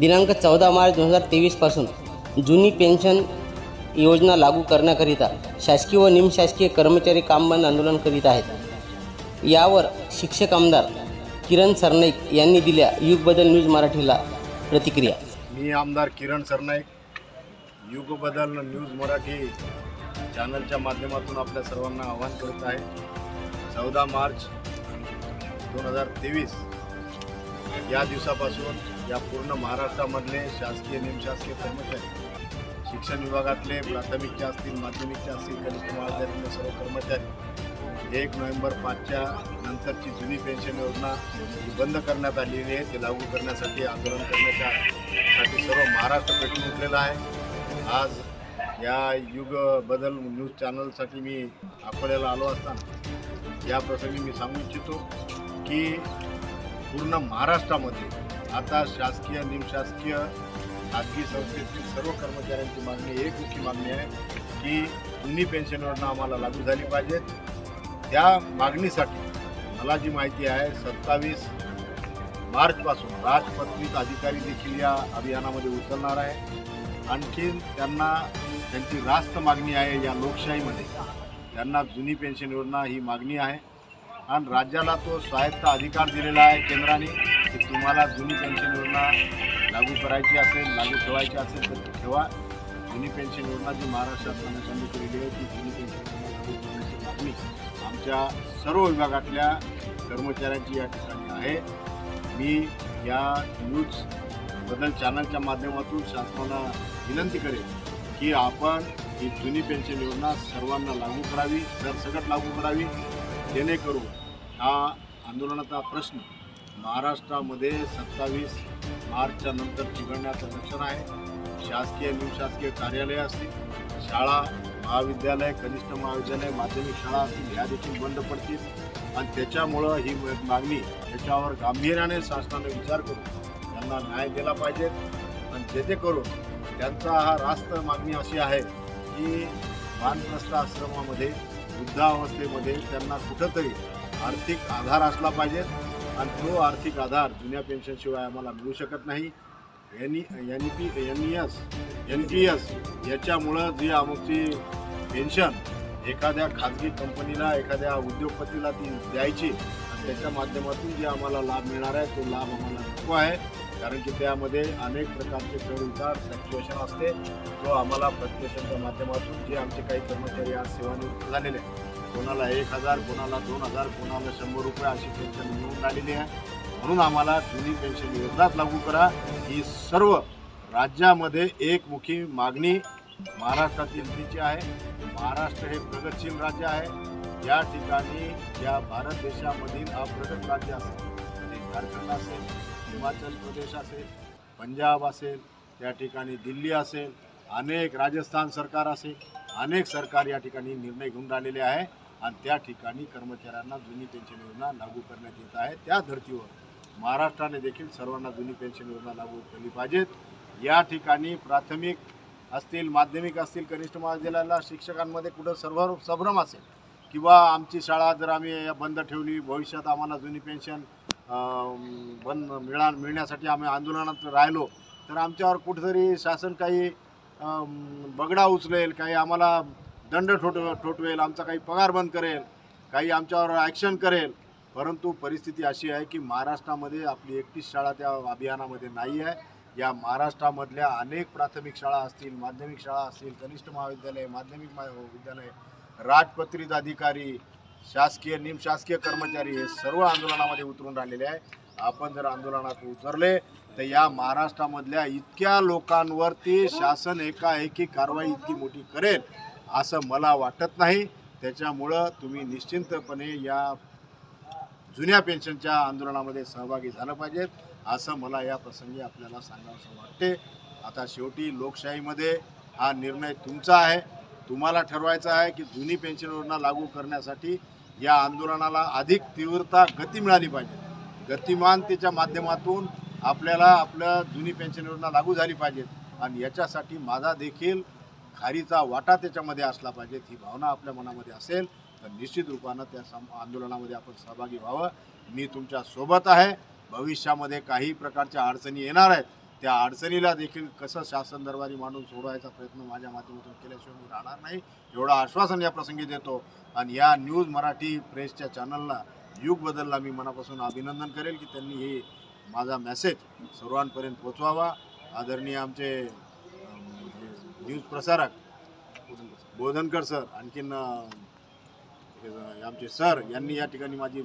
दिनांक चौदा मार्च दोन हजार तेवीसपासून जुनी पेन्शन योजना लागू करण्याकरिता शासकीय व निमशासकीय कर्मचारी कामबंद आंदोलन करीत आहेत. यावर शिक्षक आमदार किरण सरनाईक यांनी दिल्या युग बदल न्यूज मराठीला प्रतिक्रिया. मी आमदार किरण सरनाईक युगबदल न्यूज मराठी चॅनलच्या माध्यमातून आपल्या सर्वांना आवाहन करत आहे. चौदा मार्च दोन हजार तेवीस या दिवसापासून या पूर्ण महाराष्ट्रामधले शासकीय निमशासकीय कर्मचारी शिक्षण विभागातले प्राथमिकचे असतील माध्यमिकचे असतील कनिष्ठ महाविद्यालयातले सर्व कर्मचारी एक नोव्हेंबर पाचच्या नंतरची जुनी पेन्शन योजना बंद करण्यात आलेली आहे. ती लागू करण्यासाठी आंदोलन करण्याच्या साठी सर्व महाराष्ट्र पेटून उठलेला आहे. आज या युग बदल न्यूज चॅनलसाठी मी अकोल्याला आलो असताना या प्रसंगी मी सांगू इच्छितो की पूर्ण महाराष्ट्रामध्ये आता शासकीय निमशासकीय खाजगी संस्थेतील सर्व कर्मचाऱ्यांची मागणी एक मुख्य मागणी आहे की जुनी पेन्शन योजना आम्हाला लागू झाली पाहिजे. त्या मागणीसाठी मला जी माहिती आहे सत्तावीस मार्चपासून राजपत्रित अधिकारी देखील या अभियानामध्ये उचलणार आहे. आणखीन त्यांना त्यांची रास्त मागणी आहे या लोकशाहीमध्ये. त्यांना जुनी पेन्शन योजना ही मागणी आहे. आणि राज्याला तो स्वायत्त अधिकार दिलेला आहे केंद्राने. तुम्हाला जुनी पेन्शन योजना लागू करायची असेल लागू ठेवायची असेल तर ठेवा. जुनी पेन्शन योजना जी महाराष्ट्रात सांगितली केलेली आहे ती जुनी पेन्शन योजना लागू करण्याची मागणी आमच्या सर्व विभागातल्या कर्मचाऱ्यांची या ठिकाणी आहे. मी या न्यूज बदल चॅनलच्या माध्यमातून शासनाला विनंती करेन की आपण ही जुनी पेन्शन योजना सर्वांना लागू करावी सरसकट लागू करावी. जेणेकरून हा आंदोलनाचा प्रश्न महाराष्ट्रामध्ये सत्तावीस मार्चच्या नंतर चिघडण्याचं लक्षण आहे. शासकीय निमशासकीय कार्यालय असतील शाळा महाविद्यालय कनिष्ठ महाविद्यालय माध्यमिक शाळा असतील ह्या देखील बंद पडतील. आणि त्याच्यामुळं ही मागणी त्याच्यावर गांभीर्याने शासनाने विचार करून त्यांना न्याय दिला पाहिजे. आणि जेणेकरून त्यांचा हा रास्त मागणी अशी आहे की वानप्रस्थ आश्रमामध्ये वृद्धावस्थेमध्ये त्यांना कुठंतरी आर्थिक आधार असला पाहिजे. आणि तो आर्थिक आधार जुन्या पेन्शनशिवाय आम्हाला मिळू शकत नाही. N N P N E S N P S याच्यामुळं जी आमची पेन्शन एखाद्या खाजगी कंपनीला एखाद्या उद्योगपतीला ती द्यायची आणि त्याच्या माध्यमातून जे आम्हाला लाभ मिळणार आहे तो लाभ आम्हाला नको आहे. कारण की त्यामध्ये अनेक प्रकारचे चढउतार उतार असते. तो आम्हाला फ्लक्च्युएशनच्या माध्यमातून जे आमचे काही कर्मचारी आज सेवानिवृत्त झालेले आहेत कोणाला एक हजार कोणाला दोन हजार कोणाला शंभर रुपये अशी पेन्शन मिळून राहिलेली आहे. म्हणून आम्हाला जुनी पेन्शन योजनाच लागू करा. ही सर्व राज्यामध्ये एकमुखी मागणी महाराष्ट्रातील तिची आहे. महाराष्ट्र हे प्रगतशील राज्य आहे. या ठिकाणी या भारत देशामधील हा प्रगत राज्य असेल ते झारखंड असेल हिमाचल प्रदेश असेल पंजाब असेल त्या ठिकाणी दिल्ली असेल अनेक राजस्थान सरकार असेल अनेक सरकार या ठिकाणी निर्णय घेऊन राहिलेले आहे आणि त्या ठिकाणी कर्मचाऱ्यांना जुनी पेन्शन योजना लागू करण्यात येत आहे. त्या धर्तीवर महाराष्ट्राने देखील सर्वांना जुनी पेन्शन योजना लागू केली पाहिजेत. या ठिकाणी प्राथमिक असतील माध्यमिक असतील कनिष्ठ महाविद्यालयाला शिक्षकांमध्ये कुठं सर्व संभ्रम असेल किंवा आमची शाळा जर आम्ही बंद ठेवली भविष्यात आम्हाला जुनी पेन्शन बंद मिळा मिळण्यासाठी आम्ही आंदोलनात राहिलो तर आमच्यावर कुठेतरी शासन काही बगडा उचलेल काही आम्हाला दंड ठोट ठोठवेल आमचा काही पगार बंद करेल काही आमच्यावर ॲक्शन करेल. परंतु परिस्थिती अशी आहे की महाराष्ट्रामध्ये आपली एकटीच शाळा त्या अभियानामध्ये नाही आहे. या महाराष्ट्रामधल्या अनेक प्राथमिक शाळा असतील माध्यमिक शाळा असतील कनिष्ठ महाविद्यालय माध्यमिक महा विद्यालय राजपत्रित अधिकारी शासकीय निमशासकीय कर्मचारी हे सर्व आंदोलनामध्ये उतरून राहिलेले आहे. आपण जर आंदोलनात उतरले तर या महाराष्ट्रामधल्या इतक्या लोकांवरती शासन एकाएकी कारवाई इतकी मोठी करेल असं मला वाटत नाही. त्याच्यामुळं तुम्ही निश्चिंतपणे या जुन्या पेन्शनच्या आंदोलनामध्ये सहभागी झालं पाहिजेत असं मला या प्रसंगी आपल्याला सांगावंसं वाटते. आता शेवटी लोकशाहीमध्ये हा निर्णय तुमचा आहे. तुम्हाला ठरवायचा आहे की जुनी पेन्शन योजना लागू करण्यासाठी या आंदोलनाला अधिक तीव्रता गती मिळाली पाहिजे. गतिमानतेच्या माध्यमातून आपल्याला आपल्या जुनी पेन्शन योजना लागू झाली पाहिजेत. आणि याच्यासाठी माझा देखील खारीचा वाटा त्याच्यामध्ये असला पाहिजे ही भावना आपल्या मनामध्ये असेल तर निश्चित रूपानं त्या सम आंदोलनामध्ये आपण सहभागी व्हावं. मी तुमच्यासोबत आहे. भविष्यामध्ये काही प्रकारच्या अडचणी येणार आहेत. त्या अडचणीला देखील कसं शासन दरबारी मांडून सोडवायचा प्रयत्न माझ्या माध्यमातून केल्याशिवाय मी राहणार नाही. एवढं आश्वासन या प्रसंगी देतो. आणि या न्यूज मराठी प्रेसच्या चॅनलला युग बदलला मी मनापासून अभिनंदन करेल की त्यांनी हे माझा मेसेज सर्वांपर्यंत पोचवावा आदरणीय आमचे न्यूज प्रसारक बोधनकर सर आणखीन आमचे सर यांनी या ठिकाणी माझी